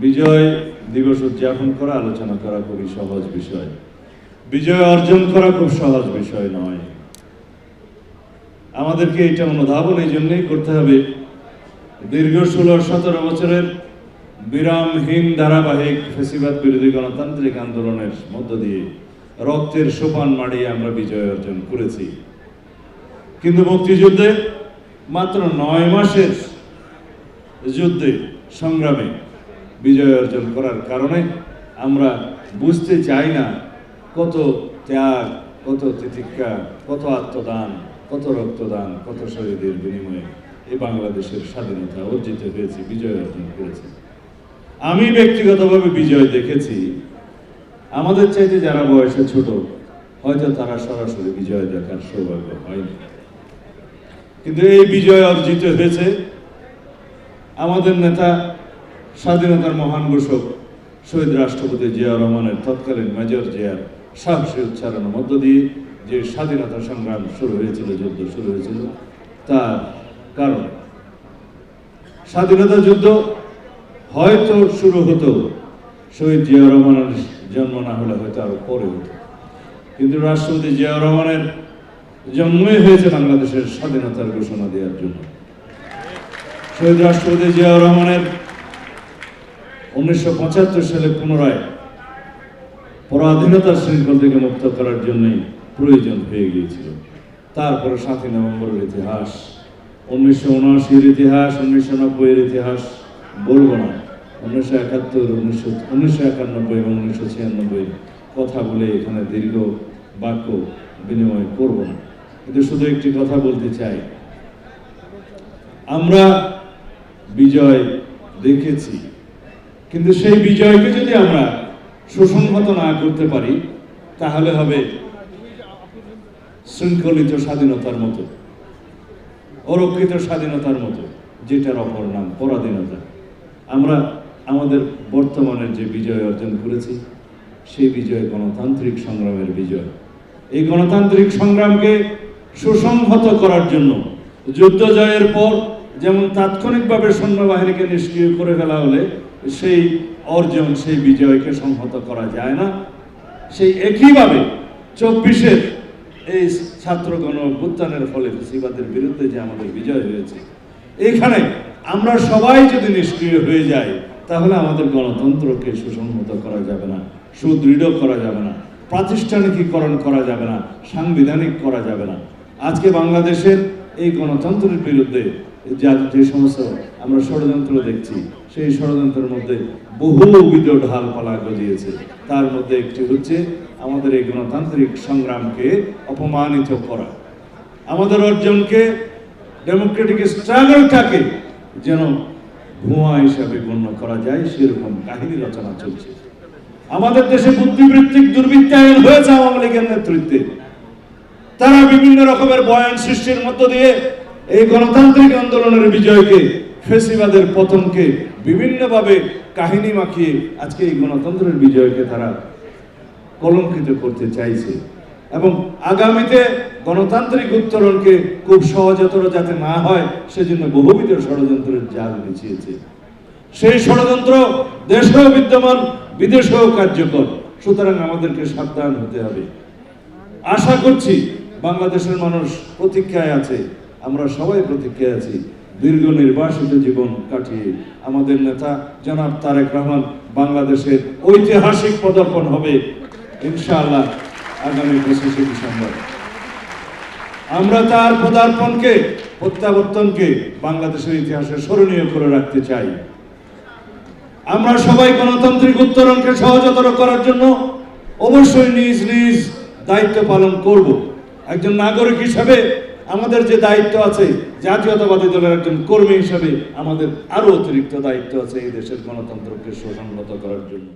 বিজয় দিবস উদযাপন করা, আলোচনা করা খুবই সহজ বিষয়। বিজয় অর্জন করা খুব সহজ বিষয় নয়। আমাদেরকে এটা অনুধাবন এই জন্যই করতে হবে। দীর্ঘ ষোলো, সতেরো বছরের বিরামহীন ধারাবাহিক ফেসিবাদ বিরোধী গণতান্ত্রিক আন্দোলনের মধ্য দিয়ে রক্তের সোপান মাড়িয়ে আমরা বিজয় অর্জন করেছি। কিন্তু মুক্তিযুদ্ধে মাত্র নয় মাসের যুদ্ধে সংগ্রামে বিজয় অর্জন করার কারণে আমরা বুঝতে চাই না কত ত্যাগ, কত তিতিক্ষা, কত আত্মদান, কত রক্তদান, কত শহীদের বিনিময়ে এই বাংলাদেশের স্বাধীনতা অর্জিত হয়েছে, বিজয় অর্জন করেছে। আমি ব্যক্তিগতভাবে বিজয় দেখেছি। আমাদের চাইতে যারা বয়সে ছোট, হয়তো তারা সরাসরি বিজয় দেখার সৌভাগ্য হয়নি। কিন্তু এই বিজয় অর্জিত হয়েছে। আমাদের নেতা স্বাধীনতার মহান ঘোষক শহীদ রাষ্ট্রপতি জিয়া রহমানের তৎকালীন মেজর জিয়ার সাহসী উচ্চারণের মধ্য দিয়ে যে স্বাধীনতা সংগ্রাম শুরু হয়েছিল, যুদ্ধ শুরু হয়েছিল, তার কারণ। স্বাধীনতা যুদ্ধ হয়তো শুরু হতো, শহীদ জিয়া রহমানের জন্ম না হলে হয়তো আরও পরে হতো। কিন্তু রাষ্ট্রপতি জিয়া রহমানের জন্মই হয়েছে বাংলাদেশের স্বাধীনতার ঘোষণা দেওয়ার জন্য। শহীদ রাষ্ট্রপতি জিয়া রহমানের উনিশশো পঁচাত্তর সালে পুনরায় পরাধীনতার শৃঙ্খল থেকে মুক্ত করার জন্যই প্রয়োজন হয়ে গিয়েছিল। তারপরে সাতই নভেম্বরের ইতিহাস, উনিশশো উনআশির ইতিহাস, উনিশশো নব্বইয়ের ইতিহাস, বলব না, উনিশশো একাত্তর, উনিশশো উনিশশো একানব্বই এবং উনিশশো ছিয়ানব্বই কথা বলে এখানে দীর্ঘ বাক্য বিনিময় করব না। কিন্তু শুধু একটি কথা বলতে চাই। আমরা বিজয় দেখেছি। কিন্তু সেই বিজয়কে যদি আমরা সুসংহত না করতে পারি, তাহলে হবে শৃঙ্খলিত স্বাধীনতার মতো, অরক্ষিত স্বাধীনতার মতো, যেটার অপর নাম পরাধীনতা। আমরা আমাদের বর্তমানের যে বিজয় অর্জন করেছি, সেই বিজয় গণতান্ত্রিক সংগ্রামের বিজয়। এই গণতান্ত্রিক সংগ্রামকে সুসংহত করার জন্য যুদ্ধ জয়ের পর যেমন তাৎক্ষণিকভাবে সৈন্যবাহিনীকে নিষ্ক্রিয় করে ফেলা হলে সেই অর্জন, সেই বিজয়কে সংহত করা যায় না। সেই একইভাবে চব্বিশের এই ছাত্র গণ ফলে ফেসিবাদের বিরুদ্ধে যে আমাদের বিজয় হয়েছে, এখানে আমরা সবাই যদি নিষ্ক্রিয় হয়ে যাই, তাহলে আমাদের গণতন্ত্রকে সুসংহত করা যাবে না, সুদৃঢ় করা যাবে না, প্রাতিষ্ঠানিকীকরণ করা যাবে না, সাংবিধানিক করা যাবে না। আজকে বাংলাদেশের এই গণতন্ত্রের বিরুদ্ধে যা সমস্ত আমরা ষড়যন্ত্র দেখছি, সেই ষড়যন্ত্রের মধ্যে বহুবিধ ঢালপালা গজিয়েছে। তার মধ্যে একটি হচ্ছে আমাদের এই গণতান্ত্রিক সংগ্রামকে অপমানিত করা। আমাদের অর্জনকে ডেমোক্রেটিক স্ট্রাগলটাকে যেন ভুয়া হিসাবে গণ্য করা যায়, সেরকম কাহিনী রচনা চলছে। আমাদের দেশে বুদ্ধিবৃত্তিক দুর্বৃত্তায়ন হয়েছে আওয়ামী লীগের নেতৃত্বে। তারা বিভিন্ন রকমের বয়ান সৃষ্টির মধ্য দিয়ে এই গণতান্ত্রিক আন্দোলনের বিজয়কে, ফেসিবাদের পতনকে বিভিন্নভাবে কাহিনী মাখিয়ে আজকে এই গণতন্ত্রের বিজয়কে তারা কলঙ্কিত করতে চাইছে। এবং আগামীতে গণতান্ত্রিক উত্তরণকে খুব সহজতর যাতে না হয়, সেজন্য বহুবিধ ষড়যন্ত্রের জাল বিছিয়েছে। সেই ষড়যন্ত্র দেশেও বিদ্যমান, বিদেশেও কার্যকর। সুতরাং আমাদেরকে সাবধান হতে হবে। আশা করছি বাংলাদেশের মানুষ প্রতীক্ষায় আছে। আমরা সবাই প্রতীক্ষায় আছি, দীর্ঘ নির্বাসিত জীবন কাটিয়ে আমাদের নেতা জনাব তারেক রহমান বাংলাদেশের ঐতিহাসিক পদার্পণ হবে, ইনশাআল্লাহ, আগামী পঁচিশে ডিসেম্বর। আমরা তার পদার্পণকে, প্রত্যাবর্তনকে বাংলাদেশের ইতিহাসে স্মরণীয় করে রাখতে চাই। আমরা সবাই গণতান্ত্রিক উত্তরণকে সহজতর করার জন্য অবশ্যই নিজ নিজ দায়িত্ব পালন করব। একজন নাগরিক হিসাবে আমাদের যে দায়িত্ব আছে, জাতীয়তাবাদী দলের একজন কর্মী হিসেবে আমাদের আরও অতিরিক্ত দায়িত্ব আছে এই দেশের গণতন্ত্রকে সুসংগত করার জন্য।